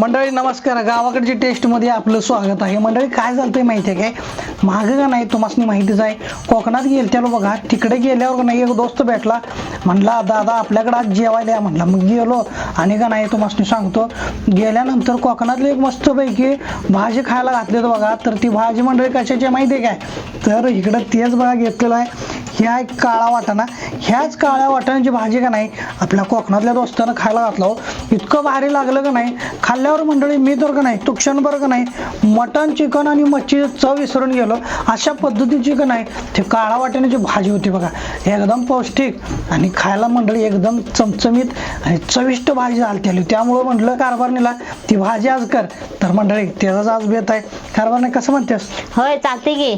मंडळी नमस्कार. गावाकडची टेस्टमध्ये आपलं स्वागत आहे. मंडळी काय झालं माहिती आहे काय? मागं का नाही? तुम्हाला माहितीच आहे. कोकणात गेलत्यालो बघा. तिकडे गेल्यावर का नाही एक दोस्त भेटला. म्हणला दादा आपल्याकडे आज जेवायला या. म्हणला मग गेलो. आणि का नाही तुम्हाला सांगतो. गेल्यानंतर कोकणातली एक मस्तपैकी भाजी खायला घातली होती बघा. तर ती भाजी मंडळी कशाची आहे माहिती आहे काय? तर इकडं तेच बघा घेतलेलं आहे. ह्या एक काळा वाटाणा ह्याच काळ्या वाटाण्याची भाजी का नाही आपल्या कोकणातल्या दोस्तानं खायला घातला हो. इतकं भारी लागलं का नाही खाल्ल्यावर मंडळी मी तर का नाही तू क्षणभर का नाही मटण चिकन आणि मच्छी चव विसरून गेलो. अशा पद्धतीची का नाही ते काळा वाटाण्याची भाजी होती बघा. एकदम पौष्टिक आणि खायला मंडळी एकदम चमचमीत आणि चविष्ट भाजी झाली त्याली त्यामुळं म्हटलं कारभारणीला ती भाजी आज कर. तर मंडळी त्याचाच आज बेत आहे. कारभारने कसं म्हणतेस? होय चालते की.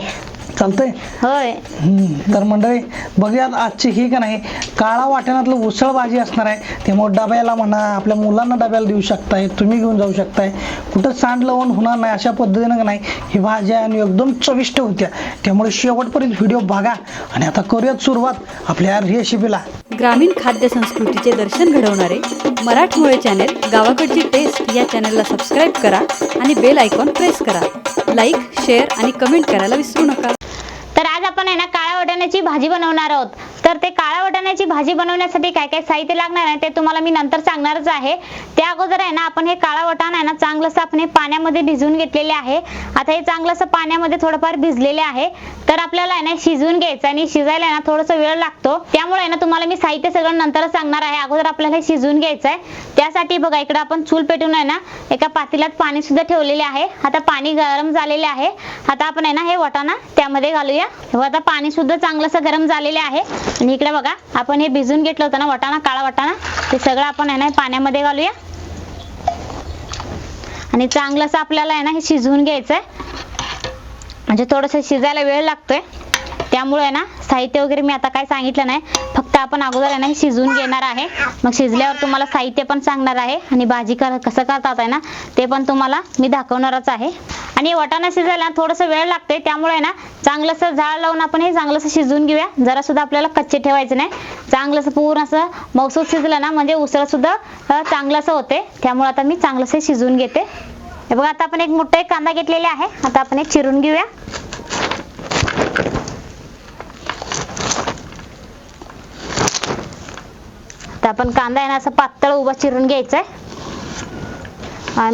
चालतंय? होय. हम्म, तर मंडळी बघूयात आजची ही का नाही काळा वाटणातलं उसळ भाजी असणार आहे. त्यामुळे डब्याला म्हणा आपल्या मुलांना डब्याला देऊ शकताय तुम्ही घेऊन जाऊ शकताय. कुठं सांड लावून होणार नाही अशा पद्धतीनं का नाही ही भाजी आहे आणि एकदम चविष्ट होत्या. त्यामुळे शेवटपर्यंत व्हिडिओ बघा. आणि आता करूयात सुरुवात आपल्या रेसिपीला ग्रामीण खाद्य संस्कृतीचे दर्शन घडवणारे मराठमोळे चॅनेल गावाकडची टेस्ट या चॅनलला सबस्क्राईब करा आणि बेल आयकॉन प्रेस करा. लाईक शेअर आणि कमेंट करायला विसरू नका. आपण आहे ना काळ्या वाटाण्याची भाजी बनवणार आहोत. तर ते काळ्या वाटाण्याची भाजी बनवण्यासाठी काय काय साहित्य लागणार आहे ते तुम्हाला मी नंतर सांगणारच आहे. त्या अगोदर आहे ना आपण हे काळा वाटाणा आहे ना चांगलंसं आपण हे पाण्यामध्ये भिजवून घेतलेले आहे. आता हे चांगलंसं पाण्यामध्ये थोडंफार भिजलेले आहे. तर आपल्याला आहे ना शिजवून घ्यायचं आणि शिजायला आहे ना थोडंसं वेळ लागतो. त्यामुळे आहे ना तुम्हाला मी साहित्य सगळं नंतर सांगणार आहे. अगोदर आपल्याला हे शिजवून घ्यायचं आहे. त्यासाठी बघा इकडे आपण चूल पेटून आहे ना एका पातेल्यात पाणी सुद्धा ठेवलेले आहे. आता पाणी गरम झालेले आहे. आता आपण आहे ना हे वाटाणा त्यामध्ये घालूया. आता पाणी सुद्धा चांगलंसं गरम झालेले आहे. आणि इकडे बघा आपण हे भिजून घेतलं होतं ना वाटाणा काळा वाटाणा ते सगळं आपण आहे ना पाण्यामध्ये घालूया. आणि चांगलंसं आपल्याला आहे ना हे शिजवून घ्यायचं आहे म्हणजे थोडंसं शिजायला वेळ लागतोय. त्यामुळे आहे ना साहित्य वगैरे मी आता काय सांगितलं नाही. फक्त आपण अगोदर आहे ना हे शिजवून घेणार आहे. मग शिजल्यावर तुम्हाला साहित्य पण सांगणार आहे आणि भाजी कर कसं करतात आहे ना ते पण तुम्हाला मी दाखवणारच आहे. आणि वाटाणा शिजायला थोडंसं वेळ लागते त्यामुळे ना चांगलंसं झाड लावून आपण हे चांगलंसं शिजवून घेऊया. जरा सुद्धा आपल्याला कच्चे ठेवायचे नाही. चांगलंसं पूर्ण असं मौसूद शिजलं ना म्हणजे उसळ सुद्धा चांगलंसं होते. त्यामुळे आता मी चांगलंसं शिजवून घेते. हे बघा आता आपण एक मोठा एक कांदा घेतलेला आहे. आता आपण एक चिरून घेऊया. आपण कांदा आहे ना असं पातळ उभा चिरून घ्यायचा आहे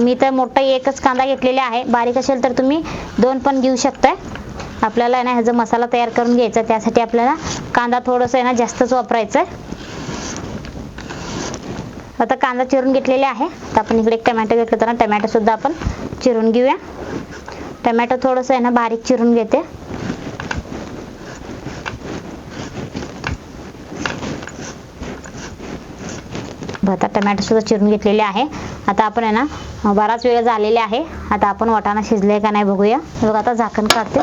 मी तर मोठा एकच कांदा घेतलेला आहे. बारीक असेल तर तुम्ही दोन पण घेऊ शकताय. आपल्याला आहे ना ह्याचा मसाला तयार करून घ्यायचा त्यासाठी आपल्याला कांदा थोडंसं आहे ना जास्तच वापरायचा आहे आता कांदा चिरून घेतलेले आहे. तर आपण इकडे टमॅटो घेतलं तर ना टमॅटो सुद्धा आपण चिरून घेऊया. टमॅटो थोडंसं आहे ना बारीक चिरून घेते. आता टमॅटो सुद्धा चिरून घेतलेले आहे. आता आपण आहे ना बराच वेळ झालेले आहे. आता आपण वाटाणा शिजले का नाही बघूया. बघा आता झाकण काढते.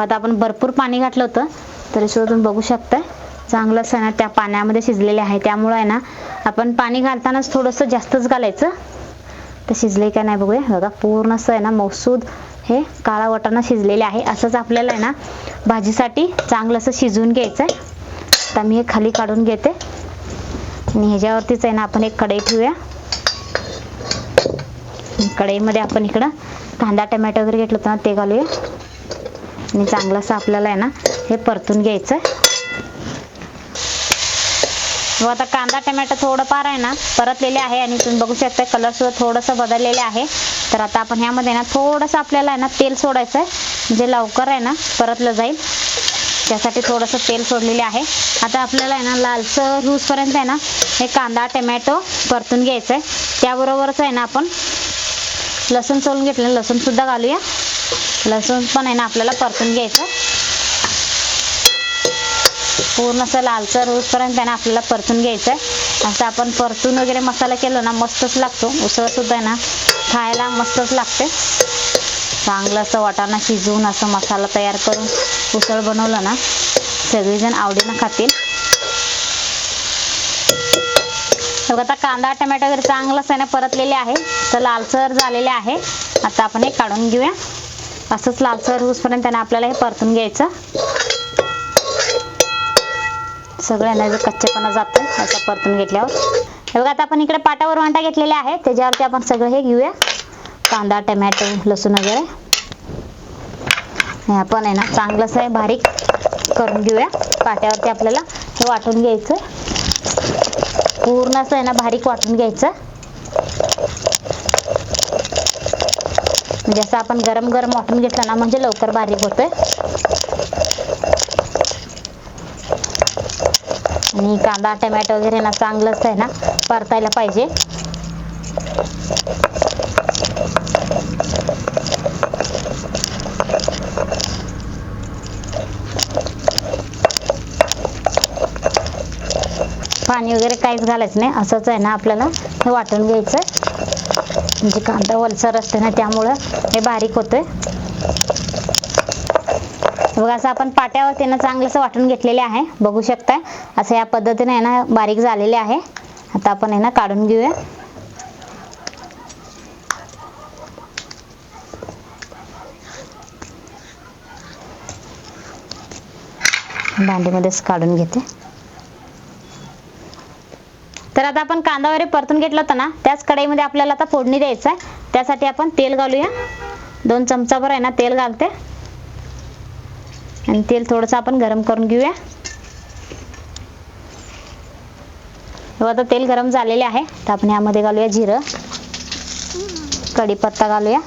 आता आपण भरपूर पाणी घातलं होतं तरी सुद्धा तुम्ही बघू शकताय. चांगलं असं आहे ना त्या पाण्यामध्ये शिजलेले आहे. त्यामुळं आहे ना आपण पाणी घालतानाच थोडंसं जास्तच घालायचं. तर शिजले का नाही बघूया. बघा पूर्ण असं आहे ना मौसूद हे काळा वाटाणा शिजलेले आहे. असंच आपल्याला आहे ना भाजीसाठी चांगलं असं शिजवून घ्यायचं आहे आता मी हे खाली काढून घेते. आणि ह्याच्यावरतीच आहे ना आपण एक कढई ठेवूया. कढईमध्ये आपण इकडं कांदा टमॅटो वगैरे घेतलं होतं ना ते घालूया. आणि चांगलंसं आपल्याला आहे ना हे परतून घ्यायचं व हो, आता कांदा टमॅटो थोडंफार आहे ना परतलेले आहे आणि तुम्ही बघू शकता कलर सुद्धा थोडंसं बदललेले आहे. तर आता आपण ह्यामध्ये ना थोडंसं आपल्याला आहे ना तेल सोडायचं आहे जे लवकर आहे ना परतलं जाईल. त्यासाठी थोडंसं तेल सोडलेले आहे. आता आपल्याला आहे ना लालसर रूसपर्यंत आहे ना हे कांदा टमॅटो परतून घ्यायचं आहे त्याबरोबरच आहे ना आपण लसूण सोलून घेतलं लसूणसुद्धा घालूया. लसूण पण आहे ना आपल्याला परतून घ्यायचं. पूर्ण असं लालसर होईपर्यंत आहे ना आपल्याला परतून घ्यायचं आहे असं आपण परतून वगैरे मसाला केलं ना मस्तच लागतो. उसळसुद्धा आहे ना खायला मस्तच लागते. चांगलं असं वाटाणा शिजवून असं मसाला तयार करून. उसळ बनवलं ना सगळीजण आवडीनं खातील. बघा आता कांदा टमॅटो वगैरे चांगलंच आहे ना परतलेले आहे. तर लालसर झालेले आहे. आता आपण हे काढून घेऊया. असंच लालसर होईपर्यंत त्याने आपल्याला हे परतून घ्यायचं. सगळ्यांना जो कच्चेपणा जातो असं परतून घेतल्यावर. हे बघा आता आपण इकडे पाटावर वांटा घेतलेले आहे त्याच्यावरती आपण सगळं हे घेऊया. कांदा टमॅटो लसूण वगैरे. हे आपण आहे ना चांगलंच आहे बारीक करून घेऊया. पाट्यावरती आपल्याला हे वाटून घ्यायचं पूर्ण असं आहे ना बारीक वाटून घ्यायचं. म्हणजे असं आपण गरम गरम वाटून घेतलं ना म्हणजे लवकर बारीक होतोय. आणि कांदा टमॅटो वगैरे ना चांगलंच आहे ना परतायला पाहिजे. पाणी वगैरे काहीच घालायचं नाही. असंच आहे ना आपल्याला हे वाटून घ्यायचं. म्हणजे कांदा वलसर असते ना त्यामुळं हे बारीक होतंय. बघा असं आपण पाट्यावरती ना चांगलंसं वाटून घेतलेले आहे. बघू शकताय. असं या पद्धतीने आहे ना बारीक झालेले आहे. आता आपण आहे ना काढून घेऊया. भांडीमध्येच काढून घेते. तर आता आपण कांदा वगैरे परतून घेतला होता ना त्याच कढईमध्ये आपल्याला आता फोडणी द्यायचं आहे. त्यासाठी आपण तेल घालूया. दोन चमचाभर आहे ना तेल घालते. आणि तेल थोडंसं आपण गरम करून घेऊया. हो, आता तेल गरम झालेले आहे. तर आपण यामध्ये घालूया जिरं. कढीपत्ता घालूया.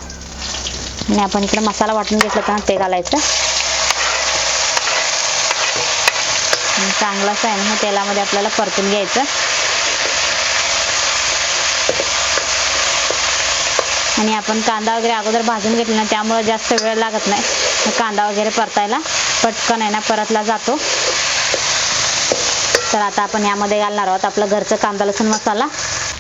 आणि आपण इकडे मसाला वाटून घेतला होता ते घालायचं. आणि चांगलाच आहे ना तेलामध्ये आपल्याला परतून घ्यायचं. आणि आपण कांदा वगैरे अगोदर भाजून घेतला ना त्यामुळं जास्त वेळ लागत नाही. कांदा वगैरे परतायला पटकन आहे ना परतला जातो. तर आता आपण यामध्ये घालणार आहोत आपलं घरचं कांदा लसूण मसाला.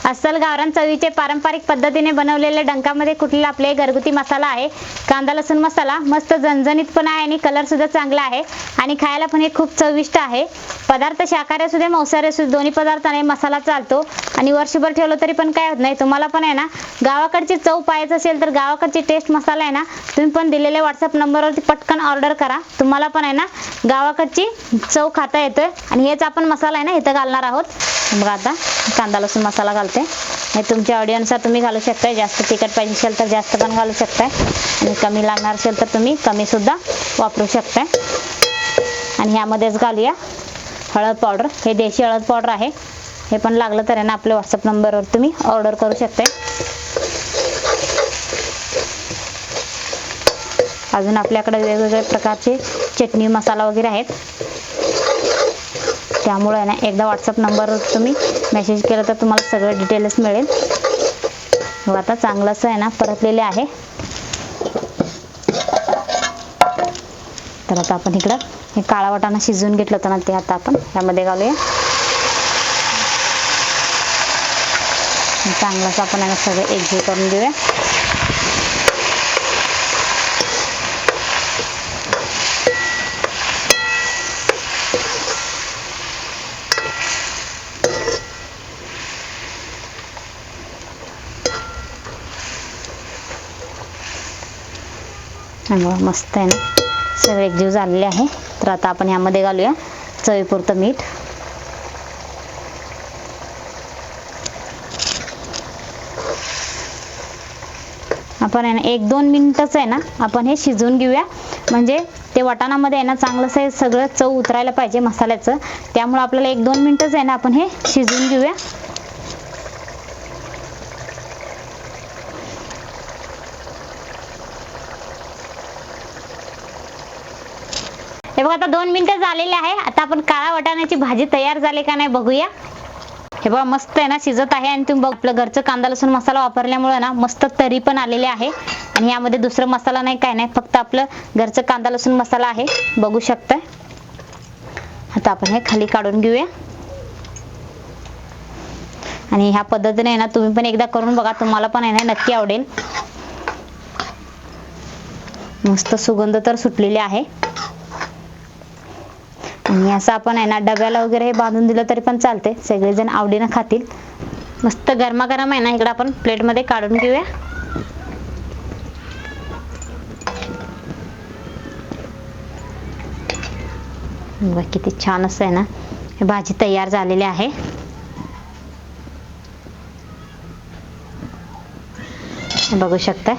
अस्सल गावरान चवीचे पारंपरिक पद्धतीने बनवलेले डंकामध्ये कुठलेला आपले घरगुती मसाला आहे? कांदा लसूण मसाला मस्त झणझणीत पण आहे आणि कलर सुद्धा चांगला आहे. आणि खायला पण हे खूप चविष्ट आहे. पदार्थ शाकाहारी असू दे मांसाहारी असू दोन्ही पदार्थाने मसाला चालतो. आणि वर्षभर ठेवलं तरी पण काय होत नाही. तुम्हाला पण आहे ना गावाकडची चव पाहायचं असेल तर गावाकडची टेस्ट मसाला आहे ना तुम्ही पण दिलेल्या व्हॉट्सअप नंबरवरती पटकन ऑर्डर करा. तुम्हाला पण आहे ना गावाकडची चव खाता येतोय. आणि हेच आपण मसाला आहे ना इथं घालणार आहोत. मग आता कांदा लसूण मसाला घालते. हे तुमच्या आवडीनुसार तुम्ही घालू शकताय. जास्त तिखट पाहिजे असेल तर जास्त पण घालू शकताय. आणि कमी लागणार असेल तर तुम्ही कमी सुद्धा वापरू शकताय. आणि ह्यामध्येच घालूया हळद पावडर. हे देशी हळद पावडर आहे. हे पण लागलं तर ना आपल्या व्हॉट्सअप नंबरवर तुम्ही ऑर्डर करू शकताय. अजून आपल्याकडे वेगवेगळ्या प्रकारचे चटणी मसाला वगैरे आहेत. त्यामुळे ना एकदा व्हॉट्सअप नंबरवर तुम्ही मेसेज केला तर तुम्हाला सगळं डिटेल्स मिळेल. हो आता चांगलंसं आहे ना परतलेले आहे. तर आता आपण इकडं हे काळा वाटाणा शिजवून घेतलं होतं ना ते आता आपण यामध्ये घालूया. चांगलंच आपण आहे ना सगळं एकजीव करून घेऊया. आणि मस्त आहे ना सगळे एकजीव झालेले आहे. तर आता आपण यामध्ये घालूया चवीपुरतं मीठ. आपण आहे ना एक दोन मिनिटच आहे ना आपण हे शिजवून घेऊया. म्हणजे ते वाटाणामध्ये आहे ना चांगलंच हे सगळं चव उतरायला पाहिजे मसाल्याचं. त्यामुळे आपल्याला एक दोन मिनिटच आहे ना आपण हे शिजवून घेऊया. हे बघा आता दोन मिनिटं झालेले आहे. आता आपण काळा वाटाण्याची भाजी तयार झाली का नाही बघूया. हे बघा मस्त आहे ना शिजत आहे. आणि तुम्ही बघ आपलं घरचं कांदा लसूण मसाला वापरल्यामुळे ना मस्त तरी पण आलेले आहे. आणि यामध्ये दुसरा मसाला नाही काय नाही. फक्त आपलं घरचं कांदा लसूण मसाला आहे. बघू शकताय. आता आपण हे खाली काढून घेऊया. आणि ह्या पद्धतीने आहे ना तुम्ही पण एकदा करून बघा. तुम्हाला पण आहे ना नक्की आवडेल. मस्त सुगंध तर सुटलेली आहे. आणि असं आपण आहे ना डब्याला वगैरे हे बांधून दिलं तरी पण चालते सगळेजण आवडीनं खातील. मस्त गरमागरम आहे ना इकडं आपण प्लेटमध्ये काढून घेऊया. बघा किती छान असं आहे ना हे भाजी तयार झालेली आहे. बघू शकताय.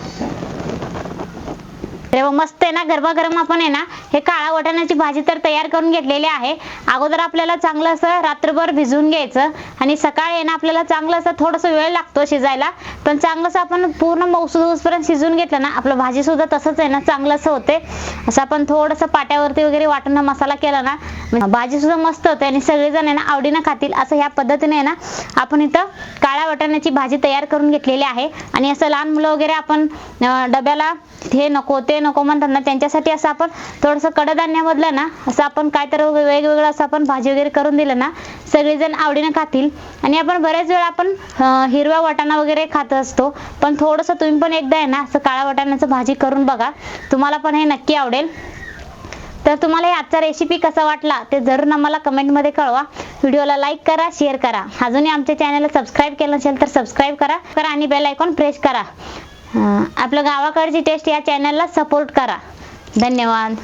अरे मस्त आहे ना गरमागरम आपण आहे ना हे काळा वाटाण्याची भाजी तर तयार करून घेतलेली आहे. अगोदर आपल्याला चांगलं असं रात्रभर भिजवून घ्यायचं आणि सकाळी आहे ना आपल्याला चांगलं असं थोडंसं वेळ लागतो शिजायला. पण चांगलंसं आपण पूर्ण मौसूसपर्यंत शिजून शिजवून घेतलं ना आपलं भाजी सुद्धा तसंच आहे ना चांगलं असं होते. असं आपण थोडंसं पाट्यावरती वगैरे वाटून मसाला केला ना भाजी सुद्धा मस्त होते आणि सगळेजण आहे ना आवडीनं खातील असं ह्या पद्धतीने आहे ना आपण इथं काळ्या वाटाण्याची भाजी तयार करून घेतलेली आहे. आणि असं लहान मुलं वगैरे आपण डब्याला हे नको ते नको म्हणतात ना त्यांच्यासाठी असं आपण थोडंसं कडधान्यामधलं ना असं आपण काय तर वेगवेगळं असं आपण भाजी वगैरे करून दिलं ना सगळेजण आवडीनं खातील. आणि आपण बऱ्याच वेळा आपण हिरवा वाटाणा वगैरे खात असतो पण थोडंसं तुम्ही पण एकदा आहे ना असं काळा वाटाण्याचं भाजी करून बघा तुम्हाला पण हे नक्की आवडेल. तर तुम्हाला हे आजचा रेसिपी कसा वाटला ते जरूर आम्हाला कमेंटमध्ये कळवा. व्हिडिओला लाईक करा शेअर करा. अजूनही आमच्या चॅनलला सबस्क्राईब केलं नसेल तर सबस्क्राईब करा. करा आणि बेल आयकॉन प्रेस करा. आपलं गावाकडची टेस्ट या चॅनलला सपोर्ट करा. धन्यवाद.